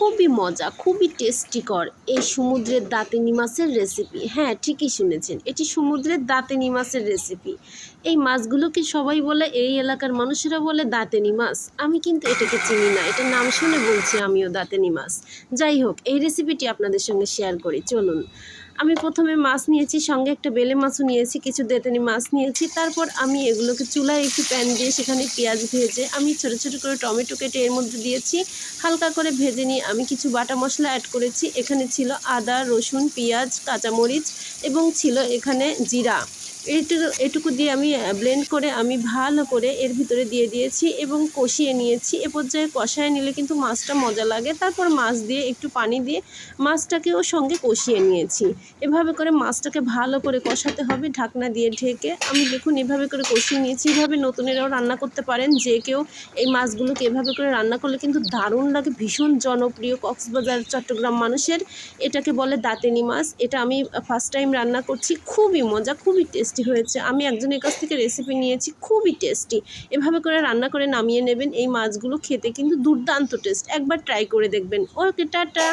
খুবই মজা, খুবই টেস্টিকর এই সমুদ্রের দাঁতেনি মাছের রেসিপি হ্যাঁ ঠিকই শুনেছেন। এটি সমুদ্রের দাঁতেনি মাছের রেসিপি এই মাছগুলোকে সবাই বলে, এই এলাকার মানুষেরা বলে দাঁতেনি মাছ আমি কিন্তু এটাকে চিনি না। এটার নাম শুনে বলছি আমিও দাঁতেনি মাছ যাই হোক, এই রেসিপিটি আপনাদের সঙ্গে শেয়ার করি। চলুন। আমি প্রথমে মাছ নিয়েছি, সঙ্গে একটা বেলে মাছও নিয়েছি, কিছু দেতেনি মাছ নিয়েছি। তারপর আমি এগুলোকে চুলায় একটু প্যান দিয়ে সেখানে পেঁয়াজ ভেজে, আমি ছোটো ছোটো করে টমেটো কেটে এর মধ্যে দিয়েছি। হালকা করে ভেজে নিয়ে আমি কিছু বাটা মশলা অ্যাড করেছি। এখানে ছিল আদা, রসুন, পেঁয়াজ, কাঁচামরিচ এবং ছিল এখানে জিরা। এইটুকু এটুকু দিয়ে আমি ব্লেন্ড করে আমি ভালো করে এর ভিতরে দিয়ে দিয়েছি এবং কষিয়ে নিয়েছি। এ পর্যায়ে কষায় নিলে কিন্তু মাছটা মজা লাগে। তারপর মাছ দিয়ে একটু পানি দিয়ে মাছটাকেও সঙ্গে কষিয়ে নিয়েছি। এভাবে করে মাছটাকে ভালো করে কষাতে হবে, ঢাকনা দিয়ে ঢেকে। আমি দেখুন এভাবে করে কষিয়ে নিয়েছি। এভাবে নতুনেরাও রান্না করতে পারেন, যে কেউ এই মাছগুলোকে এভাবে করে রান্না করলে কিন্তু দারুণ লাগে। ভীষণ জনপ্রিয় কক্সবাজার, চট্টগ্রাম মানুষের। এটাকে বলে দাঁতেনি মাছ। এটা আমি ফার্স্ট টাইম রান্না করছি। খুবই মজা, খুবই টেস্টি হয়েছে। আমি একজনের কাছ থেকে রেসিপি নিয়েছি, খুবই টেস্টি এভাবে করে রান্না করে নামিয়ে নেবেন। এই মাছগুলো খেতে কিন্তু দুর্দান্ত টেস্ট একবার ট্রাই করে দেখবেন। Okay, tata!